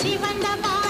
சிவந்த வா